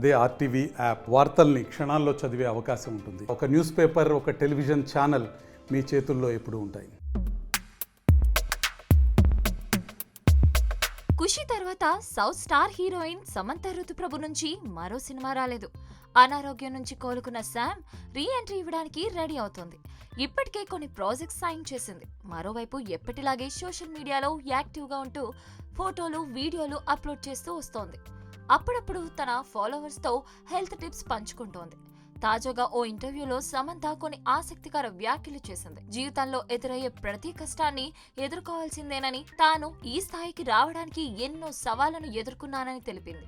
అదే RTV app వార్తల్ని క్షణాల్లో చదివే అవకాశం ఉంటుంది. ఒక న్యూస్ పేపర్ ఒక టెలివిజన్ ఛానల్ మీ చేతుల్లో ఎప్పుడు ఉంటాయి. ఖుషి తర్వాత south star heroine Samantha Ruth Prabhu నుంచి మరో సినిమా రాలేదు. అనారోగ్యం నుంచి కోలుకున్న శామ్ రీ ఎంట్రీ ఇవ్వడానికి రెడీ అవుతోంది. ఇప్పటికే కొన్ని ప్రాజెక్ట్స్ సైన్ చేసింది. మరోవైపు ఎప్పటిలాగే సోషల్ మీడియాలో యాక్టివ్గా ఉంటూ ఫోటోలు వీడియోలు అప్లోడ్ చేస్తూ వస్తోంది. అప్పుడప్పుడు తన ఫాలోవర్స్తో హెల్త్ టిప్స్ పంచుకుంటోంది. తాజాగా ఓ ఇంటర్వ్యూలో సమంత కొన్ని ఆసక్తికర వ్యాఖ్యలు చేసింది. జీవితంలో ఎదురయ్యే ప్రతి కష్టాన్ని ఎదుర్కోవాల్సిందేనని తాను ఈ స్థాయికి రావడానికి ఎన్నో సవాళ్ళను ఎదుర్కొన్నానని తెలిపింది.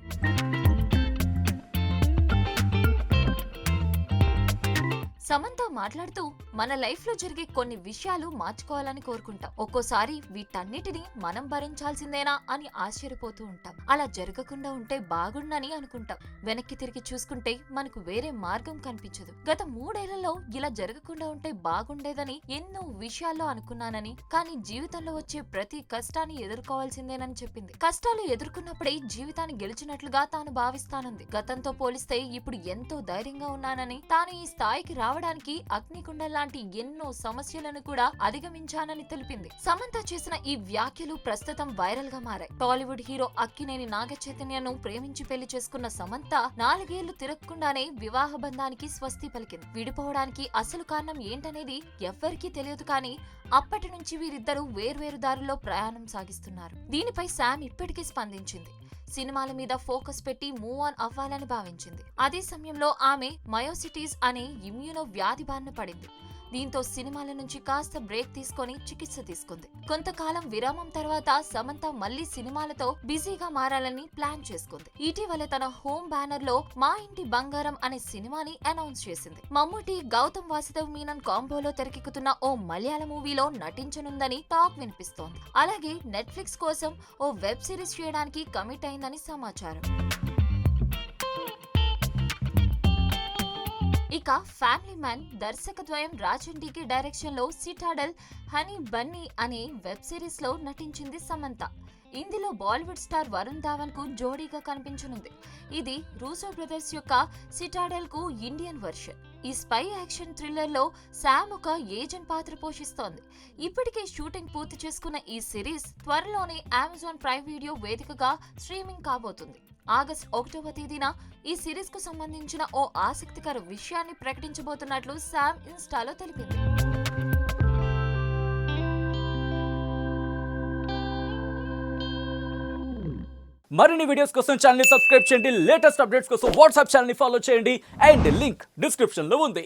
సమంత మాట్లాడుతూ మన లైఫ్లో జరిగే కొన్ని విషయాలు మార్చుకోవాలని కోరుకుంటాం. ఒక్కోసారి వీటన్నిటిని మనం భరించాల్సిందేనా అని ఆశ్చర్యపోతూ ఉంటాం. అలా జరగకుండా ఉంటే బాగుండని అనుకుంటాం. వెనక్కి తిరిగి చూసుకుంటే మనకు వేరే మార్గం కనిపించదు. గత మూడేళ్ళలో ఇలా జరగకుండా ఉంటే బాగుండేదని ఎన్నో విషయాల్లో అనుకున్నానని కానీ జీవితంలో వచ్చే ప్రతి కష్టాన్ని ఎదుర్కోవాల్సిందేనని చెప్పింది. కష్టాలు ఎదుర్కొన్నప్పుడే జీవితాన్ని గెలిచినట్లుగా తాను భావిస్తానంది. గతంతో పోలిస్తే ఇప్పుడు ఎంతో ధైర్యంగా ఉన్నానని తాను ఈ స్థాయికి రావడానికి అగ్నికుండం లాంటి ఎన్నో సమస్యలను కూడా అధిగమించానని తెలిపింది. సమంత చేసిన ఈ వ్యాఖ్యలు ప్రస్తుతం వైరల్గా మారాయి. టాలీవుడ్ హీరో అక్కినేని నాగ చైతన్యను ప్రేమించి పెళ్ళి చేసుకున్న సమంత నాలుగేళ్ళు తిరగకుండానే వివాహ బంధానికి స్వస్తి పలికింది. విడిపోవడానికి అసలు కారణం ఏంటనేది ఎవ్వరికీ తెలియదు కానీ అప్పటి నుంచి వీరిద్దరూ వేర్వేరు దారుల్లో ప్రయాణం సాగిస్తున్నారు. దీనిపై శామ్ ఇప్పటికీ స్పందించింది. సినిమాల మీద ఫోకస్ పెట్టి మూవ్ ఆన్ అవ్వాలని భావించింది. అదే సమయంలో ఆమె మయోసిటీస్ అనే ఇమ్యూనో వ్యాధి బారిన పడింది. దీంతో సినిమాల నుంచి కాస్త బ్రేక్ తీసుకొని చికిత్స తీసుకుంది. కొంతకాలం విరామం తర్వాత సమంత మళ్ళీ సినిమాలతో బిజీగా మారాలని ప్లాన్ చేసుకుంది. ఇటీవల తన హోమ్ బ్యానర్లో మా ఇంటి బంగారం అనే సినిమాని అనౌన్స్ చేసింది. మమ్ముటి గౌతమ్ వాసుదేవ్ మీనన్ కాంబోలో తెరకెక్కుతున్న ఓ మలయాళ మూవీలో నటించనుందని టాక్ వినిపిస్తోంది. అలాగే నెట్ఫ్లిక్స్ కోసం ఓ వెబ్ సిరీస్ చేయడానికి కమిట్ అయిందని సమాచారం. ఇక ఫ్యామిలీ మ్యాన్ దర్శకద్వయం రాజండికి డైరెక్షన్లో సిటాడల్ హనీ బన్నీ అనే వెబ్ సిరీస్లో నటించింది సమంత. ఇందులో బాలీవుడ్ స్టార్ వరుణ్ ధావన్కు జోడీగా కనిపించనుంది. ఇది రూసో బ్రదర్స్ యొక్క సిటాడెల్కు ఇండియన్ వర్షన్. ఈ స్పై యాక్షన్ థ్రిల్లర్లో శామ్ ఒక ఏజెంట్ పాత్ర పోషిస్తోంది. ఇప్పటికే షూటింగ్ పూర్తి చేసుకున్న ఈ సిరీస్ త్వరలోనే అమెజాన్ ప్రైమ్ వీడియో వేదికగా స్ట్రీమింగ్ కాబోతుంది. ఆగస్ట్ ఒకటవ తేదీన ఈ సిరీస్కు సంబంధించిన ఓ ఆసక్తికర విషయాన్ని ప్రకటించబోతున్నట్లు శామ్ ఇన్స్టాలో తెలిపింది. మరిన్ని వీడియోస్ కోసం ఛానల్ సబ్స్క్రైబ్ చేయండి. లేటెస్ట్ అప్డేట్స్ కోసం వాట్సాప్ ఛానల్ ఫాలో చేయండి. అండ్ లింక్ డిస్క్రిప్షన్లో ఉంది.